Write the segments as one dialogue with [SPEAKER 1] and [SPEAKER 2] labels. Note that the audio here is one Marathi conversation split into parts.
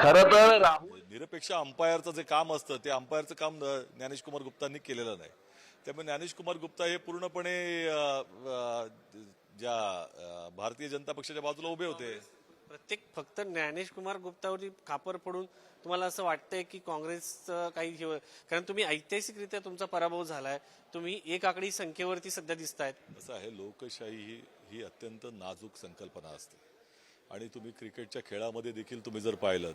[SPEAKER 1] खरं तर राहुल
[SPEAKER 2] निरपेक्ष अंपायरचं जे काम असतं ते अंपायरचं काम ज्ञानेश कुमार गुप्तांनी केलेलं नाही. त्यामुळे ज्ञानेश कुमार गुप्ता हे पूर्णपणे ज्या भारतीय जनता पक्षाच्या बाजूला उभे होते.
[SPEAKER 3] प्रत्येक फक्त ज्ञानेश कुमार गुप्तावरती खापर पडून तुम्हाला असं वाटतंय की काँग्रेसचं काही हे? कारण तुम्ही ऐतिहासिकरित्या तुमचा पराभव झालाय. तुम्ही एक आकडी संख्येवरती सध्या दिसतायत.
[SPEAKER 2] असं आहे लोकशाही ही ही अत्यंत नाजूक संकल्पना असते. आणि तुम्ही क्रिकेटच्या खेळामध्ये देखील तुम्ही जर पाहिलं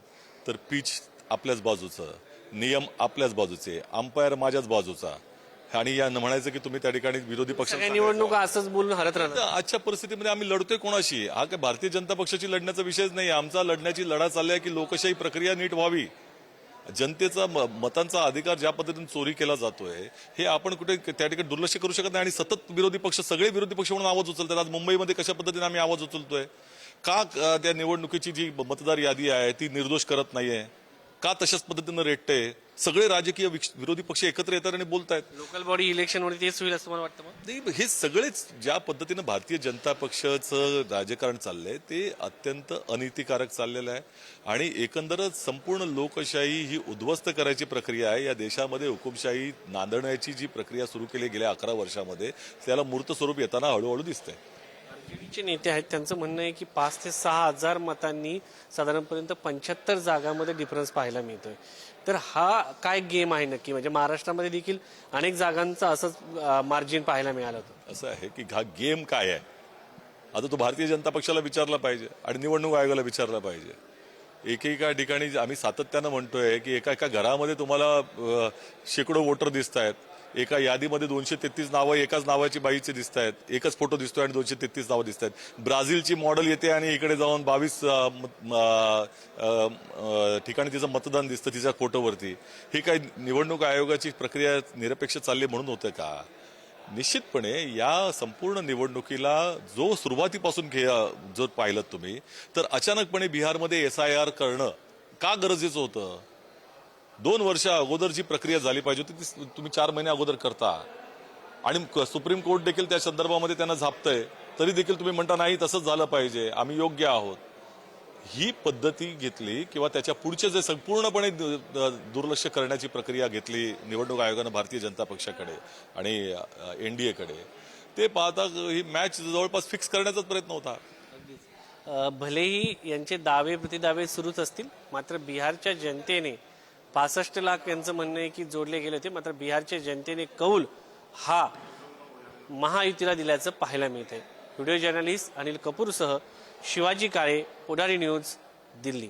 [SPEAKER 2] तर पिच आपल्याच बाजूचं नियम आपल्याच बाजूचे अंपायर माझ्याच बाजूचा. आणि या म्हणायचं की तुम्ही त्या ठिकाणी विरोधी पक्ष
[SPEAKER 3] निवडणुका असंच बोलून हरत राहणार
[SPEAKER 2] तर आजच्या परिस्थितीमध्ये आम्ही लढतोय कोणाशी? हा काय भारतीय जनता पक्षाची लढण्याचा विषयच नाही. आमचा लढण्याची लढा चाललाय की लोकशाही प्रक्रिया नीट व्हावी. जनतेचा मतांचा अधिकार ज्या पद्धतीने चोरी केला जातोय हे आपण कुठे त्या ठिकाणी दुर्लक्ष करू शकत नाही. आणि सतत विरोधी पक्ष सगळे विरोधी पक्ष म्हणून आवाज उचलतात. आज मुंबईमध्ये कशा पद्धतीने आम्ही आवाज उचलतोय? का त्या निवडणुकीची जी मतदार यादी आहे ती निर्दोष करत नाहीये? का तशाच पद्धतीनं रेटते? सगळे राजकीय विरोधी पक्ष एकत्र येतात आणि बोलतायत.
[SPEAKER 3] लोकल बॉडी इलेक्शनवरती तेच होईल असं मला वाटतं
[SPEAKER 2] नाही हे सगळेच ज्या पद्धतीनं भारतीय जनता पक्षाचं राजकारण चाललंय ते अत्यंत अनितिकारक चाललेलं आहे. आणि एकंदरच संपूर्ण लोकशाही ही उद्ध्वस्त करायची प्रक्रिया आहे. या देशामध्ये हुकुमशाही नांदण्याची जी प्रक्रिया सुरू केली गेल्या अकरा वर्षामध्ये त्याला मूर्त स्वरूप येताना हळूहळू दिसतंय.
[SPEAKER 3] आरजेडीचे नेते आहेत. त्यांचं म्हणणं आहे की पाच ते सहा हजार मतांनी साधारणपर्यंत पंच्याहत्तर जागांमध्ये डिफरन्स पाहायला मिळतोय. तर हा काय गेम आहे नक्की? म्हणजे महाराष्ट्रामध्ये देखील अनेक जागांचं असंच मार्जिन पाहायला मिळालं होतं.
[SPEAKER 2] असं आहे की हा गेम काय आहे? आता तो भारतीय जनता पक्षाला विचारला पाहिजे आणि निवडणूक आयोगाला विचारला पाहिजे. एकेका ठिकाणी आम्ही सातत्यानं म्हणतोय की एका एका घरामध्ये तुम्हाला शेकडो वोटर दिसत आहेत एका यादीमध्ये दोनशे तेहतीस नावं एकाच नावाची बाईचे दिसत आहेत. एकच फोटो दिसतोय आणि दोनशे तेहतीस नावं दिसत आहेत. ब्राझीलची मॉडेल येते आणि इकडे जाऊन बावीस म- ठिकाणी तिचं मतदान दिसतं तिच्या फोटोवरती. ही काही निवडणूक आयोगाची प्रक्रिया निरपेक्ष चालली म्हणून होतं का? निश्चितपणे या संपूर्ण निवडणुकीला जो सुरुवातीपासून घे जर पाहिलं तुम्ही तर अचानकपणे बिहारमध्ये एस आय आर करणं का गरजेचं होतं? दोन वर्ष अगोदर जी प्रक्रिया झाली पाहिजे होती ती तुम्ही चार महिने अगोदर करता. आणि क- सुप्रीम कोर्ट देखील त्या संदर्भामध्ये त्यांना झापतंय. तरी देखील तुम्ही म्हणता नाही तसंच झालं पाहिजे. आम्ही योग्य आहोत. ही पद्धती घेतली किंवा त्याच्या पुढचे जे संपूर्णपणे दुर्लक्ष करण्याची प्रक्रिया घेतली निवडणूक आयोगानं भारतीय जनता पक्षाकडे आणि एनडीएकडे ते पाहता ही मॅच जवळपास फिक्स करण्याचाच प्रयत्न होता.
[SPEAKER 3] भलेही यांचे दावे प्रतिदावे सुरूच असतील मात्र बिहारच्या जनतेने पासष्ट लाख यांचं म्हणणं आहे की जोडले गेले होते मात्र बिहारच्या जनतेने कौल हा महायुतीला दिल्याचं पाहायला मिळतंय. व्हिडिओ जर्नलिस्ट अनिल कपूरसह शिवाजी काळे पुढारी न्यूज दिल्ली.